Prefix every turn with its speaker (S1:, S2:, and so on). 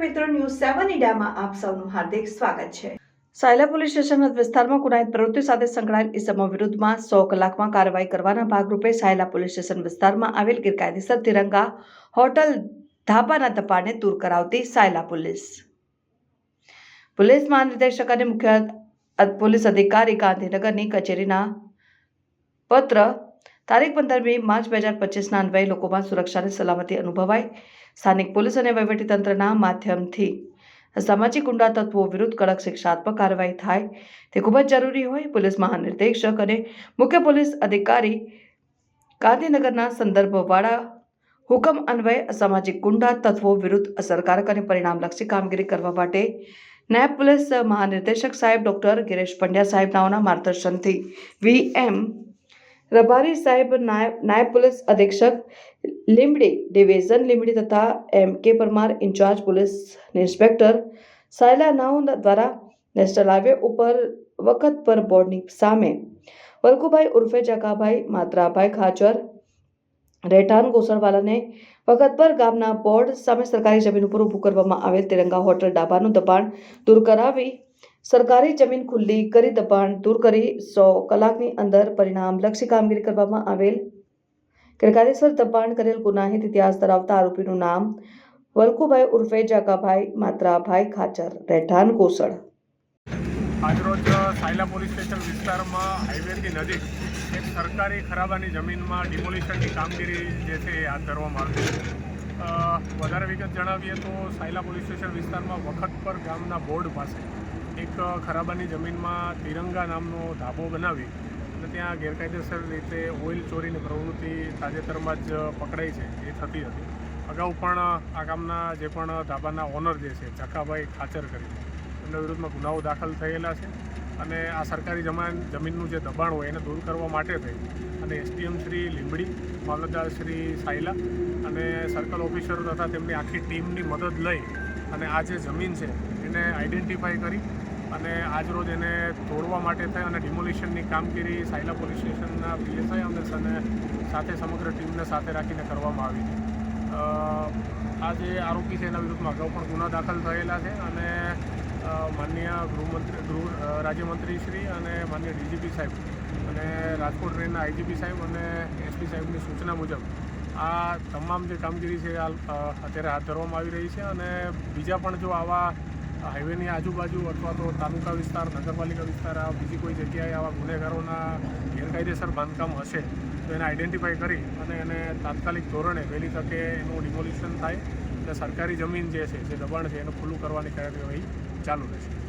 S1: મીડિયામાં આપ સૌનું હાર્દિક સ્વાગત છે. સાયલા પોલીસ સ્ટેશન વિસ્તારમાં ગુનાહિત પ્રવૃત્તિ સાથે સંકળાયેલ ઇસમો વિરુદ્ધમાં સો કલાકમાં કાર્યવાહી કરવાના ભાગરૂપે સાયલા પોલીસ સ્ટેશન વિસ્તારમાં આવેલ ગેરકાયદેસર તિરંગા હોટલ ધાબાના દબાણને દૂર કરાવતી સાયલા પોલીસ. પોલીસ મહાનિર્દેશક અને મુખ્ય પોલીસ અધિકારી ગાંધીનગરની કચેરીના પત્ર તારીખ પંદરમી માર્ચ બે હજાર પચીસના અન્વયે લોકોમાં સુરક્ષા અને સલામતી અનુભવાય. સ્થાનિક પોલીસ અને વહીવટીતંત્રના માધ્યમથી સામાજિક ગુંડા તત્વો વિરુદ્ધ કડક શિક્ષાત્મક કાર્યવાહી થાય તે ખૂબ જ જરૂરી હોય, પોલીસ મહાનિર્દેશક અને મુખ્ય પોલીસ અધિકારી ગાંધીનગરના સંદર્ભવાળા હુકમ અન્વયે અસામાજિક ગુંડા તત્વો વિરુદ્ધ અસરકારક અને પરિણામલક્ષી કામગીરી કરવા માટે નાયબ પોલીસ મહાનિર્દેશક સાહેબ ડોક્ટર ગિરેશ પંડ્યા સાહેબ નાઓના માર્ગદર્શનથી વીએમ રબારી સાહેબ નાયબ નાયબ પોલીસ અધિક્ષક લીંબડી ડિવિઝન લીંબડી તથા એમ કે Parmar incharge police inspector Sayla નાઉ દ્વારા નેશનલ હાઈવે ઉપર વખત પર બોર્ડની સામે વલકુભાઈ ઉર્ફે જકાભાઈ માત્રાભાઈ ખાચર રહેઠાણ ગોસળવાલાને વખત પર ગામના બોર્ડ સામે સરકારી જમીન ઉપર ઊભું કરવામાં આવેલ તિરંગા હોટલ ડાબાનું દબાણ દૂર કરાવી સરકારી જમીન ખુલ્લી કરી દબાણ દૂર કરી સો કલાકની અંદર પરિણામલક્ષી કામગીરી કરવામાં આવેલ. ગેરકાયદેસર દબાણ કરેલ ગુનાહિત ઇતિહાસ ધરાવતા આરોપીનું નામ વલ્કુભાઈ ઉર્ફે જાકાભાઈ માત્રાભાઈ ખાચર, રહેઠાણ કોસળ.
S2: આજરોજ સાયલા પોલીસ સ્ટેશન વિસ્તારમાં હાઈવેથી નજીક એક સરકારી ખરાબાની જમીનમાં ડિમોલિશનની કામગીરી જે છે એ હાથ ધરવામાં આવી છે. વધારે વિગત જણાવીએ તો સાયલા પોલીસ સ્ટેશન વિસ્તારમાં વખતપર ગામના બોર્ડ પાસે એક ખરાબાની જમીનમાં તિરંગા નામનો ધાબો બનાવી અને ત્યાં ગેરકાયદેસર રીતે ઓઇલ ચોરીની પ્રવૃત્તિ તાજેતરમાં જ પકડાઈ છે, એ થતી હતી. અગાઉ પણ આ ગામના જે પણ ધાબાના ઓનર જે છે ચકાભાઈ ખાચર કરી એમના વિરુદ્ધમાં ગુનાઓ દાખલ થયેલા છે. અને આ સરકારી જમાન જમીનનું જે દબાણ હોય એને દૂર કરવા માટે થઈ. અને એસડીએમ શ્રી લીંબડી મામલતદાર શ્રી સાયલા અને સર્કલ ઓફિસરો તથા તેમની આખી ટીમની મદદ લઈ અને આ જે જમીન છે એને આઈડેન્ટિફાઈ કરી અને આજરોજ એને તોડવા માટે થઈ અને ડિમોલિશનની કામગીરી સાયલા પોલીસ સ્ટેશનના પીએસઆઈ અને સને- સાથે સમગ્ર ટીમને સાથે રાખીને કરવામાં આવી. આ જે આરોપી છે એના વિરુદ્ધમાં અગાઉ પણ ગુના દાખલ થયેલા છે અને અ, માનનીય ગૃહમંત્રી ગૃહ અ, રાજ્યમંત્રી શ્રી અને માન્ય ડીજીપી સાહેબ અને રાજકોટ રેન્જના આઈજીપી સાહેબ અને એસપી સાહેબની સૂચના મુજબ આ તમામ જે કામગીરી છે અત્યારે હાથ ધરવામાં આવી રહી છે અને બીજા પણ જો આવા હાઈવેની આજુબાજુ અથવા તો તાલુકા વિસ્તાર નગરપાલિકા વિસ્તાર આ બીજી કોઈ જગ્યાએ આવા ગુનેગારોના ગેરકાયદેસર બાંધકામ હશે તો એને આઈડેન્ટિફાઈ કરી અને એને તાત્કાલિક ધોરણે વહેલી તકે એનું ડિમોલિશન થાય અને સરકારી જમીન જે છે જે દબાણ છે એનું ખુલ્લું કરવાની કાર્યવાહી ચાલુ રહેશે.